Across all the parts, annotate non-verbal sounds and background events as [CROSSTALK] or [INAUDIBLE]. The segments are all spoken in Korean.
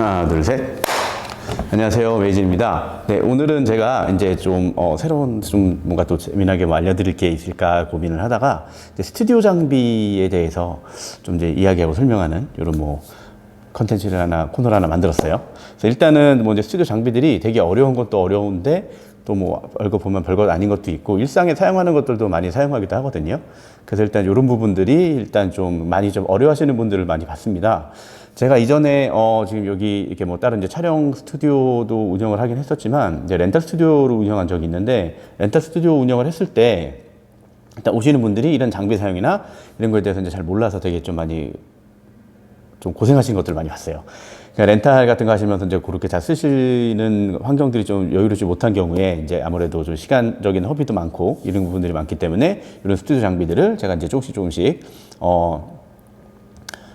하나, 둘, 셋. 안녕하세요, 메이진입니다. 네, 오늘은 제가 이제 좀 어, 새로운 좀 뭔가 또 재미나게 뭐 알려드릴 게 있을까 고민을 하다가 스튜디오 장비에 대해서 좀 이제 이야기하고 설명하는 이런 뭐 컨텐츠를 하나 코너를 하나 만들었어요. 그래서 일단은 뭐 이제 스튜디오 장비들이 되게 어려운 것도 어려운데 또 뭐 별거 보면 별것 아닌 것도 있고 일상에 사용하는 것들도 많이 사용하기도 하거든요. 그래서 일단 이런 부분들이 일단 좀 많이 좀 어려워하시는 분들을 많이 봤습니다. 제가 이전에 어 지금 여기 이렇게 뭐 다른 이제 촬영 스튜디오도 운영을 하긴 했었지만 이제 렌탈 스튜디오를 운영한 적이 있는데 렌탈 스튜디오 운영을 했을 때 일단 오시는 분들이 이런 장비 사용이나 이런 거에 대해서 이제 잘 몰라서 되게 좀 많이 좀 고생하신 것들 많이 봤어요. 그러니까 렌탈 같은 거 하시면서 이제 그렇게 잘 쓰시는 환경들이 좀 여유롭지 못한 경우에 이제 아무래도 좀 시간적인 허비도 많고 이런 부분들이 많기 때문에 이런 스튜디오 장비들을 제가 이제 조금씩 조금씩 어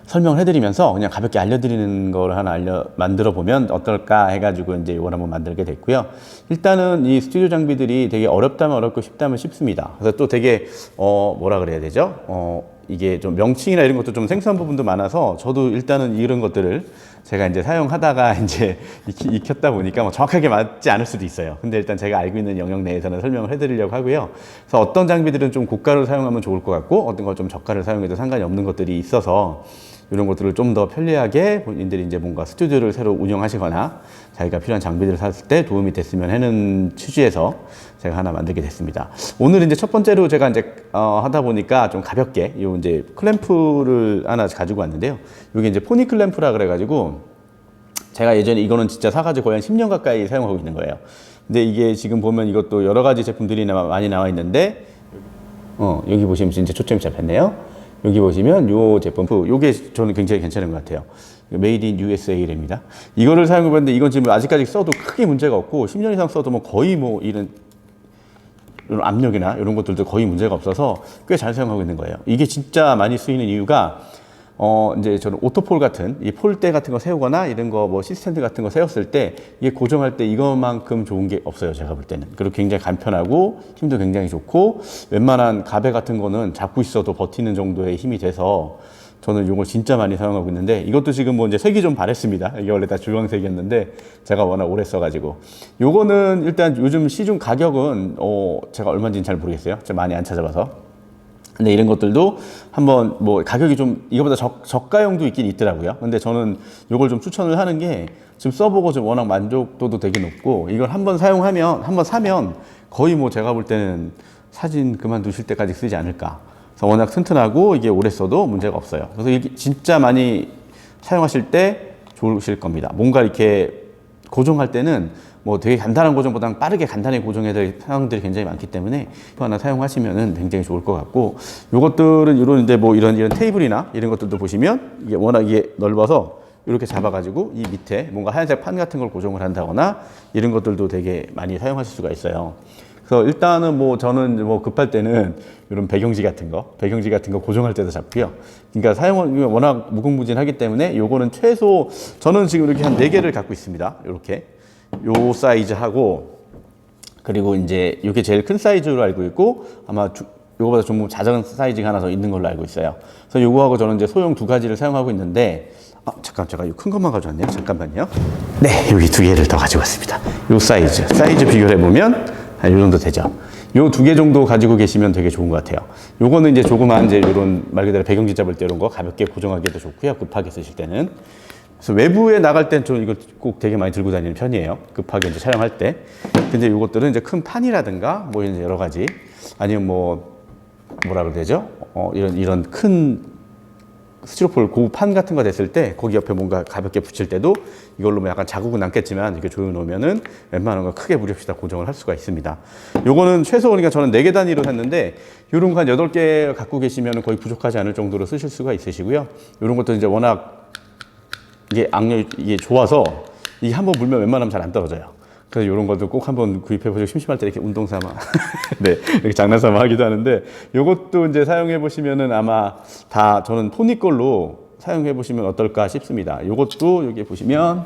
설명을 해드리면서 그냥 가볍게 알려드리는 걸 하나 알려 만들어 보면 어떨까 해가지고 이제 이걸 한번 만들게 됐고요. 일단은 이 스튜디오 장비들이 되게 어렵다면 어렵고 쉽다면 쉽습니다. 그래서 또 되게 어 뭐라 그래야 되죠? 어 이게 좀 명칭이나 이런 것도 좀 생소한 부분도 많아서 저도 일단은 이런 것들을 제가 이제 사용하다가 [LAUGHS] 이제 익혔다 보니까 뭐 정확하게 맞지 않을 수도 있어요. 근데 일단 제가 알고 있는 영역 내에서는 설명을 해드리려고 하고요. 그래서 어떤 장비들은 좀 고가를 사용하면 좋을 것 같고 어떤 걸 좀 저가를 사용해도 상관이 없는 것들이 있어서 이런 것들을 좀 더 편리하게 본인들이 이제 뭔가 스튜디오를 새로 운영하시거나 자기가 필요한 장비들을 샀을 때 도움이 됐으면 하는 취지에서 제가 하나 만들게 됐습니다. 오늘 이제 첫 번째로 제가 이제 어, 하다 보니까 좀 가볍게 요 이제 클램프를 하나 가지고 왔는데요. 이게 이제 포니 클램프라 그래가지고 제가 예전에 이거는 진짜 사가지고 거의 한 10년 가까이 사용하고 있는 거예요. 근데 이게 지금 보면 이것도 여러 가지 제품들이 나- 많이 나와 있는데 어, 여기 보시면 진짜 초점이 잡혔네요. 여기 보시면 요 제품, 요게 저는 굉장히 괜찮은 것 같아요. 메이드 인 USA랍니다. 이거를 사용해봤는데 이건 지금 아직까지 써도 크게 문제가 없고 10년 이상 써도 뭐 거의 뭐 이런 이런 압력이나 이런 것들도 거의 문제가 없어서 꽤 잘 사용하고 있는 거예요. 이게 진짜 많이 쓰이는 이유가 어 이제 저는 오토폴 같은 이 폴대 같은 거 세우거나 이런 거 뭐 시스템들 같은 거 세웠을 때 이게 고정할 때 이것만큼 좋은 게 없어요. 제가 볼 때는. 그리고 굉장히 간편하고 힘도 굉장히 좋고 웬만한 가베 같은 거는 잡고 있어도 버티는 정도의 힘이 돼서 저는 이걸 진짜 많이 사용하고 있는데 이것도 지금 뭐 이제 색이 좀 바랬습니다. 이게 원래 다 주황색이었는데 제가 워낙 오래 써가지고 요거는 일단 요즘 시중 가격은 어 제가 얼마인지는 잘 모르겠어요. 제가 많이 안 찾아봐서. 근데 이런 것들도 한번 뭐 가격이 좀 이거보다 적, 저가형도 있긴 있더라고요. 근데 저는 이걸 좀 추천을 하는 게 지금 써보고 좀 워낙 만족도도 되게 높고 이걸 한번 사용하면 한번 사면 거의 뭐 제가 볼 때는 사진 그만두실 때까지 쓰지 않을까. 그래서 워낙 튼튼하고 이게 오래 써도 문제가 없어요. 그래서 이게 진짜 많이 사용하실 때 좋으실 겁니다. 뭔가 이렇게 고정할 때는 뭐 되게 간단한 고정보다는 빠르게 간단히 고정해야 될 상황들이 굉장히 많기 때문에 하나 사용하시면은 굉장히 좋을 것 같고 요것들은 이런 이제 뭐 이런 이런 테이블이나 이런 것들도 보시면 이게 워낙 이게 넓어서 이렇게 잡아가지고 이 밑에 뭔가 하얀색 판 같은 걸 고정을 한다거나 이런 것들도 되게 많이 사용하실 수가 있어요. 그래서 일단은 뭐 저는 뭐 급할 때는 이런 배경지 같은 거, 배경지 같은 거 고정할 때도 잡고요. 그러니까 사용은 워낙 무궁무진하기 때문에 요거는 최소 저는 지금 이렇게 한 네 개를 갖고 있습니다. 이렇게 요 사이즈하고 그리고 이제 이게 제일 큰 사이즈로 알고 있고 아마 주, 요거보다 좀 작은 사이즈가 하나 더 있는 걸로 알고 있어요. 그래서 요거하고 저는 이제 소형 두 가지를 사용하고 있는데 아, 잠깐 제가 이 큰 것만 가져왔네요. 잠깐만요. 네, 여기 두 개를 더 가지고 왔습니다. 요 사이즈, 사이즈 비교를 해보면 한 요 정도 되죠. 요 두 개 정도 가지고 계시면 되게 좋은 것 같아요. 요거는 이제 조그만 이제 요런 말 그대로 배경지 잡을 때 이런 거 가볍게 고정하기도 좋고요. 급하게 쓰실 때는. 그래서 외부에 나갈 땐 좀 이걸 꼭 되게 많이 들고 다니는 편이에요. 급하게 이제 촬영할 때. 근데 요것들은 이제 큰 판이라든가 뭐 이런 여러 가지 아니면 뭐 뭐라 그래야 되죠? 어, 이런 이런 큰 스티로폴 고판 같은 거 됐을 때 거기 옆에 뭔가 가볍게 붙일 때도 이걸로 뭐 약간 자국은 남겠지만 이렇게 조여 놓으면은 웬만한 거 크게 무리 없이 다 고정을 할 수가 있습니다. 요거는 최소 그러니까 저는 4개 단위로 샀는데 요런 거한 8개 갖고 계시면 거의 부족하지 않을 정도로 쓰실 수가 있으시고요. 요런 것도 이제 워낙 이게 악력 이게 좋아서 이게 한번 물면 웬만하면 잘 안 떨어져요. 그래서 이런 것도 꼭 한번 구입해 보시고 심심할 때 이렇게 운동 삼아 [LAUGHS] 네 이렇게 장난 삼아 하기도 하는데 이것도 이제 사용해 보시면은 아마 다 저는 포니 걸로 사용해 보시면 어떨까 싶습니다. 이것도 여기 보시면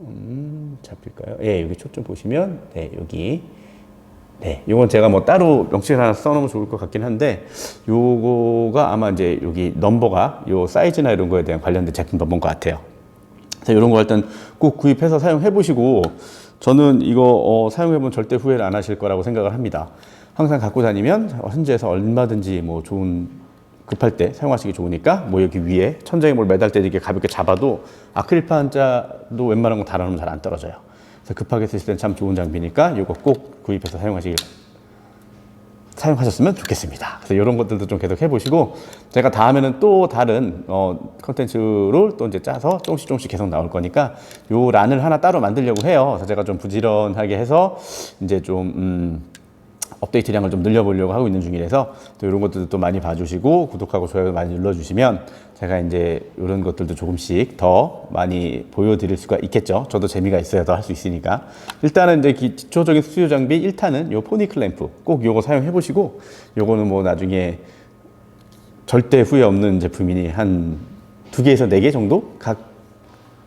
음 잡힐까요? 예 여기 초점 보시면 네 여기 네, 요건 제가 뭐 따로 명칭을 하나 써놓으면 좋을 것 같긴 한데, 요거가 아마 이제 여기 넘버가 요 사이즈나 이런 거에 대한 관련된 제품 넘버인 것 같아요. 그래서 이런 거 일단 꼭 구입해서 사용해 보시고 저는 이거 어, 사용해 보면 절대 후회를 안 하실 거라고 생각을 합니다. 항상 갖고 다니면 현지에서 얼마든지 뭐 좋은 급할 때 사용하시기 좋으니까 뭐 여기 위에 천장에 뭘 매달 때 이렇게 가볍게 잡아도 아크릴판 자도 웬만한 거 달아놓으면 잘 안 떨어져요. 급하게 쓰실 땐참 좋은 장비니까 이거 꼭 구입해서 사용하시길 사용하셨으면 좋겠습니다. 그래서 이런 것들도 좀 계속 해보시고 제가 다음에는 또 다른 어, 컨텐츠를 또 이제 짜서 조금씩 조금씩 계속 나올 거니까 요 란을 하나 따로 만들려고 해요. 그래서 제가 좀 부지런하게 해서 이제 좀 음, 업데이트량을 좀 늘려보려고 하고 있는 중이라서 또 이런 것들도 또 많이 봐주시고 구독하고 좋아요 많이 눌러주시면 제가 이제 이런 것들도 조금씩 더 많이 보여드릴 수가 있겠죠. 저도 재미가 있어야 더 할 수 있으니까. 일단은 이제 기- 기초적인 스튜디오 장비 1탄은 요 포니 클램프 꼭 요거 사용해 보시고 요거는 뭐 나중에 절대 후회 없는 제품이니 한 두 개에서 네 개 정도 각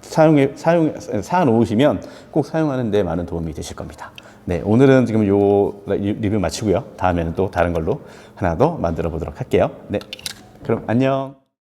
사용해 사용 사 놓으시면 꼭 사용하는 데 많은 도움이 되실 겁니다. 네, 오늘은 지금 요 리- 리뷰 마치고요. 다음에는 또 다른 걸로 하나 더 만들어 보도록 할게요. 네. 그럼 안녕.